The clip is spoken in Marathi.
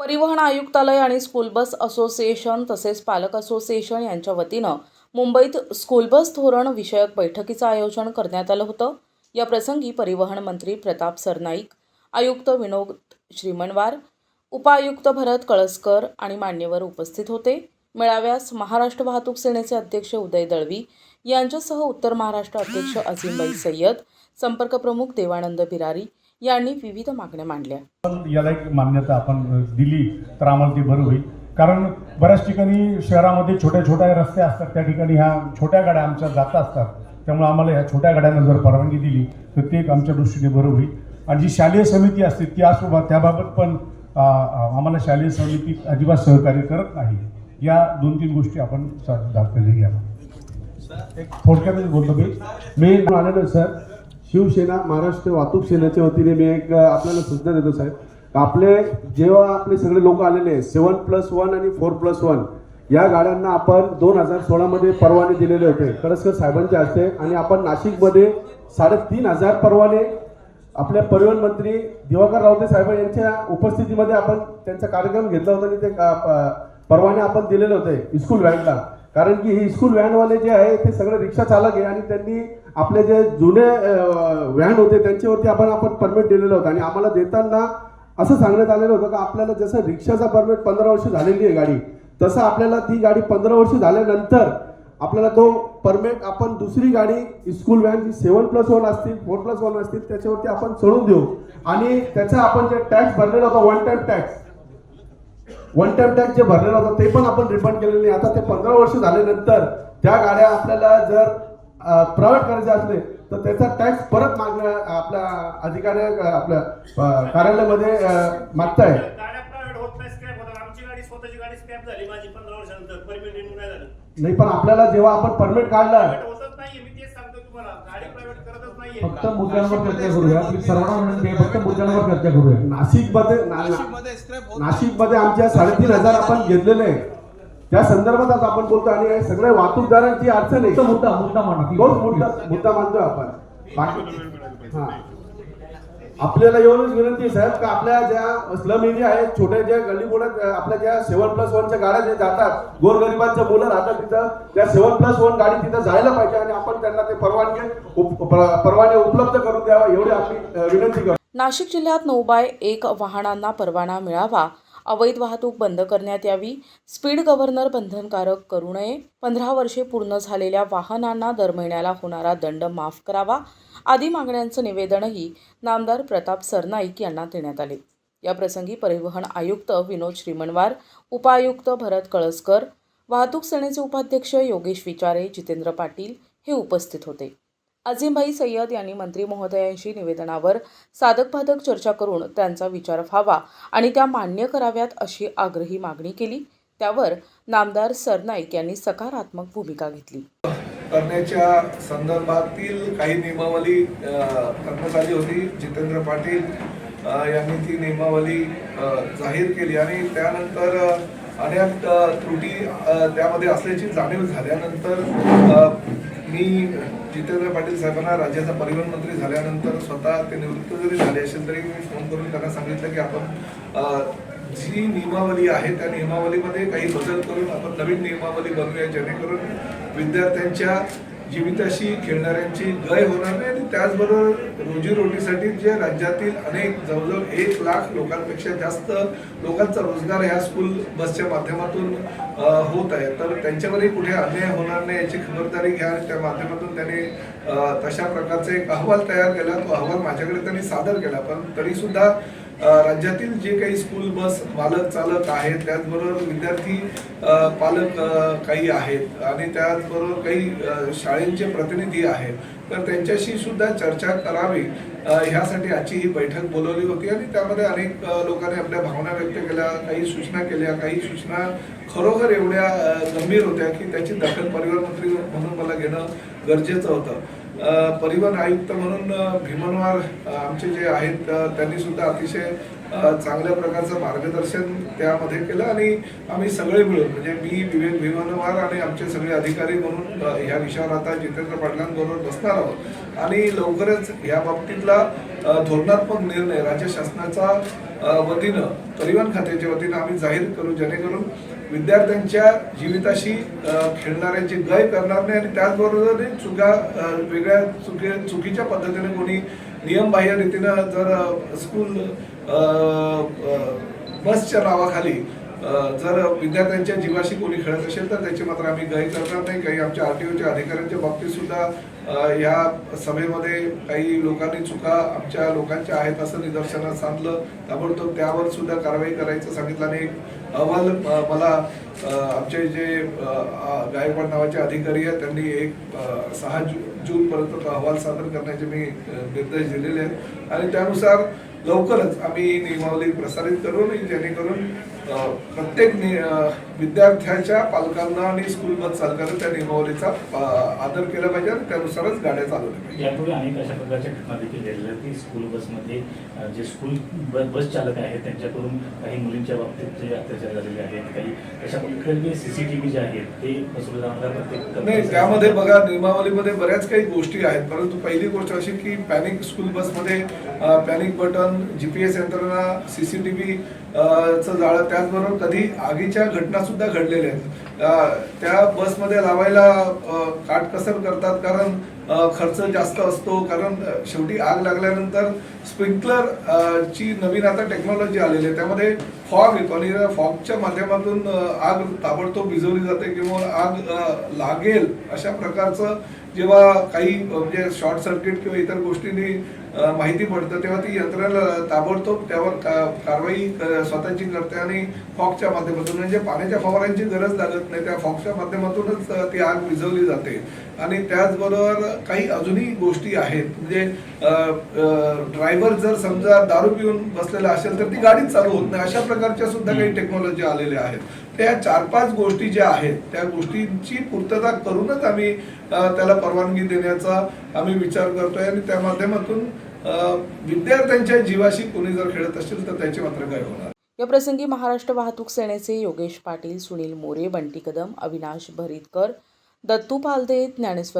परिवहन आयुक्तालय आणि स्कूल बस असोसिएशन तसेच पालक असोसिएशन यांच्या वतीनं मुंबईत स्कूल बस धोरण विषयक बैठकीचं आयोजन करण्यात आलं होतं. या प्रसंगी परिवहन मंत्री प्रताप सरनाईक आयुक्त विनोद श्रीमणवार उपायुक्त भरत कळसकर आणि मान्यवर उपस्थित होते. मेळाव्यास महाराष्ट्र वाहतूक सेनेचे अध्यक्ष उदय दळवी यांच्यासह उत्तर महाराष्ट्र अध्यक्ष अझीमबाई सय्यद संपर्क प्रमुख देवानंद बिरारी यांनी विविध मागण्या मांडल्या. याला एक मान्यता आपण दिली तर आम्हाला ती बरं होईल. कारण बऱ्याच ठिकाणी शहरामध्ये छोट्या छोट्या रस्ते असतात. त्या ठिकाणी ह्या छोट्या गाड्या आमच्या जात असतात. त्यामुळे आम्हाला ह्या छोट्या गाड्यांना जर परवानगी दिली तर ते एक आमच्या दृष्टीने बरं होईल. आणि जी शालेय समिती असते ती असो त्याबाबत पण आम्हाला शालेय समिती अजिबात सहकार्य करत नाही. या दोन तीन गोष्टी आपण दाखवले घ्या एक थोडक्यातच बोलतो मी. मी आलेलो सर. शिवसेना महाराष्ट्र वाहतूक सेनेच्या वतीने मी एक आपल्याला सूचना देतो साहेब. आपले जेव्हा आपले सगळे लोक आलेले सेवन प्लस वन आणि फोर प्लस वन या गाड्यांना आपण दोन हजार सोळामध्ये परवाने दिलेले होते. कळसकर साहेबांच्या हस्ते आणि आपण नाशिकमध्ये साडेतीन हजार परवाने आपल्या परिवहन मंत्री दिवाकर रावते साहेब यांच्या उपस्थितीमध्ये आपण त्यांचा कार्यक्रम घेतला होता आणि ते परवाने आपण दिलेले होते स्कूल व्हॅनला कारण की ही स्कूल व्हॅनवाले जे आहे ते सगळे रिक्षा चालक आहे आणि त्यांनी आपले जे जुने व्हॅन होते त्यांच्यावरती आपण आपण परमिट दिलेलं होतं. आणि आम्हाला देताना असं सांगण्यात आलेलं होतं का आपल्याला जसं रिक्षाचा परमिट पंधरा वर्ष झालेली आहे गाडी तसं आपल्याला ती गाडी पंधरा वर्ष झाल्यानंतर आपल्याला तो परमिट आपण दुसरी गाडी स्कूल व्हॅन जी सेवन प्लस वन असतील फोर प्लस वन असतील त्याच्यावरती आपण चढून देऊ. आणि त्याचा आपण जे टॅक्स भरलेला होता one time tax one time tax जे भरलेला होता ते पण आपण रिफंड केलेलं नाही. आता ते पंधरा वर्ष झाल्यानंतर त्या गाड्या आपल्याला जर प्रायव्हेट करायचे असले तर त्याचा टॅक्स परत मागण्या आपल्या अधिकारी आपल्या कार्यालयामध्ये मागताय. नाही पण आपल्याला जेव्हा आपण परमिट काढला प्रायव्हेट होतच नाहीये मी तेच सांगतो तुम्हाला गाडी प्रायव्हेट करतच नाहीये फक्त मुद्द्यांवर चर्चा करूया. आपली सर्वांना विनंती आहे फक्त मुद्द्यांवर चर्चा करूया. नाशिकमध्ये ना- ना- नाशिकमध्ये आमच्या साडेतीन हजार आपण घेतलेले आहे. त्या संदर्भात आज आपण बोलतो आणि हे सगळ्या वाहतूकदारांची अडचण आहे. मुद्दा मुद्दा मांडा तोच मुद्दा मुद्दा मानतोय आपण. बाकी हा. आपल्याला एवढीच विनंती आहे साहेब का आपल्या ज्या स्लम एरिया आहेत छोट्या ज्या गल्लीबोळात आपल्या ज्या सेवन प्लस वनच्या गाड्या जे जातात गोरगरिबांच्या मुलं राहतात तिथं त्या सेवन प्लस वन गाडी तिथं जायला पाहिजे आणि आपण त्यांना ते परवानगी परवाने उपलब्ध करून द्यावा एवढी आपली विनंती करतो. नाशिक जिल्ह्यात नऊ बाय एक वाहनांना परवाना मिळावा. अवैध वाहतूक बंद करण्यात यावी स्पीड गव्हर्नर बंधनकारक करू नये पंधरा वर्षे पूर्ण झालेल्या वाहनांना दर महिन्याला होणारा दंड माफ करावा आदी मागण्यांचं निवेदनही नामदार प्रताप सरनाईक यांना देण्यात आले. याप्रसंगी परिवहन आयुक्त विनोद श्रीमणवार उपायुक्त भरत कळसकर वाहतूक सेनेचे उपाध्यक्ष योगेश विचारे जितेंद्र पाटील हे उपस्थित होते. अझीमभाई सय्यद यांनी मंत्री महोदयांशी निवेदनावर साधकबाधक चर्चा करून त्यांचा विचार व्हावा आणि त्या मान्य कराव्यात अशी आग्रही मागणी केली. त्यावर नामदार सरनाईक यांनी सकारात्मक भूमिका घेतली. करण्याच्या संदर्भातील काही नियमावली करण्यात आली होती. जितेंद्र पाटील यांनी ती नियमावली जाहीर केली आणि त्यानंतर अनेक त्रुटी त्यामध्ये असल्याची जाणीव झाल्यानंतर मी जितेंद्र पाटील साहेबांना राज्याचा परिवहन मंत्री झाल्यानंतर स्वतः ते निवृत्त जरी झाले असेल तरी मी फोन करून त्यांना सांगितलं की आपण जी नियमावली आहे त्या नियमावलीमध्ये काही बदल करून आपण नवीन नियमावली बनवूया जेणेकरून विद्यार्थ्यांच्या जीविताशी खेळणाऱ्यांची गय होणार नाही आणि त्याचबरोबर रोजीरोटीसाठी जे राज्यातील अनेक जवळजवळ एक लाख लोकांपेक्षा जास्त लोकांचा रोजगार ह्या स्कूल बसच्या माध्यमातून होत आहे. तर त्यांच्यावरही कुठे अन्याय होणार नाही याची खबरदारी घ्या आणि त्या माध्यमातून त्यांनी तशा प्रकारचा एक अहवाल तयार केला. तो अहवाल माझ्याकडे त्यांनी सादर केला पण तरीसुद्धा राज्यातील जे काही स्कूल बस मालक चालक आहेत त्याचबरोबर विद्यार्थी पालक काही आहेत आणि त्याचबरोबर काही शाळेंचे प्रतिनिधी आहेत. तर त्यांच्याशी सुद्धा चर्चा करावी ह्यासाठी आजची ही बैठक बोलवली होती आणि त्यामध्ये अनेक लोकांनी आपल्या भावना व्यक्त केल्या काही सूचना केल्या काही सूचना खरोखर एवढ्या गंभीर होत्या की त्याची दखल परिवहन मंत्री म्हणून मला घेणं गरजेचं होतं. परिवहन आयुक्त म्हणून भीमनवार आमचे जे आहेत त्यांनी सुद्धा अतिशय चांगल्या प्रकारचं मार्गदर्शन त्यामध्ये केलं आणि आम्ही सगळे मिळून म्हणजे मी विवेक भीमनवार आणि आमचे सगळे अधिकारी म्हणून ह्या विषयावर आता जितेंद्र पाटलांबरोबर बसणार आहोत. आणि लवकरच या बाबतीतला धोरणात्मक निर्णय राज्य शासनाचा वतीनं परिवहन खात्याच्या वतीनं आम्ही जाहीर करू जेणेकरून विद्यार्थ्यांच्या जीविताशी खेळणाऱ्यांची गय करणार नाही आणि त्याचबरोबर चुका वेगळ्या चुकी चुकीच्या पद्धतीने कोणी नियमबाह्य रीतीनं जर स्कूल बसच्या नावाखाली जर विद्यार्थ्यांच्या जीवाशी कोणी खेळत असेल तर त्याची मात्र आम्ही गय करणार नाही. काही आमच्या आर टी ओच्या अधिकाऱ्यांच्या बाबतीत सुद्धा या सभेमध्ये काही लोकांनी चुका आमच्या लोकांच्या आहेत असं निदर्शनास आणलं. ताबडतोब त्यावर सुद्धा कारवाई करायचं सांगितलं. आणि अहवाल मला आमचे जे गायकवाड नावाचे अधिकारी आहेत त्यांनी एक सहा जून जूनपर्यंत तो अहवाल सादर करण्याचे मी निर्देश दिलेले आहेत. आणि त्यानुसार लवकरच आम्ही नियमावली प्रसारित करू आणि जेणेकरून प्रत्येक विद्यार्थ्याच्या पालकांना आणि स्कूल बस चालकांना त्या नियमावलीचा आदर केला पाहिजे आणि त्यानुसारच गाड्या चालवल्या पाहिजे. यापूर्वी अनेक अशा प्रकारच्या घटना देखील घडलेल्या आहेत की स्कूल बसमध्ये जे स्कूल बस चालक आहेत त्यांच्याकडून काही मुलींच्या बाबतीत जे अत्याचार झालेले आहेत काही अशा प्रकारचे सीसीटीव्ही जे आहेत ते बसवले नाही त्यामध्ये बघा नियमावलीमध्ये बऱ्याच काही गोष्टी आहेत. परंतु पहिली गोष्ट अशी की पॅनिक स्कूल बसमध्ये panic button G P S यंत्रणा सी सी टी व्ही चं जाळं त्याचबरोबर कधी आगीच्या घटना सुद्धा घडलेल्या आहेत. त्या बसमध्ये लावायला काटकसर करतात कारण खर्च जास्त असतो कारण शेवटी आग लागल्यानंतर स्प्रिंकलर ची नवीन आता टेक्नॉलॉजी आलेली आहे. त्यामध्ये फॉग येतो आणि फॉगच्या माध्यमातून आग ताबडतोब भिजवली जाते किंवा आग लागेल अशा प्रकारचं जेव्हा काही म्हणजे शॉर्ट सर्किट किंवा इतर गोष्टींनी माहिती पडतं. तेव्हा ती यंत्रणा ताबडतोब त्यावर कारवाई स्वतःची करते आणि फॉगच्या माध्यमातून म्हणजे पाण्याच्या फवारांची गरज लागत नाही. त्या फॉगच्या माध्यमातूनच ती आग विझवली जाते. आणि त्याचबरोबर काही अजूनही गोष्टी आहेत. म्हणजे ड्रायव्हर जर समजा दारू पिऊन बसलेला असेल तर ती गाडीच चालू होत नाही. अशा प्रकारच्या सुद्धा काही टेक्नॉलॉजी आलेल्या आहेत. त्या चार पाच गोष्टी ज्या आहेत त्या गोष्टींची पूर्तता करूनच आम्ही त्याला परवानगी देण्याचा आम्ही विचार करतोय आणि त्या माध्यमातून विद्यार्थ्यांच्या जीवाशी कोणी जर खेळत असेल तर त्याची मात्र काय होणार. या प्रसंगी महाराष्ट्र वाहतूक सेनेचे योगेश पाटील सुनील मोरे बंटी कदम अविनाश भरीतकर दत्तू पालदे ज्ञानेश्वर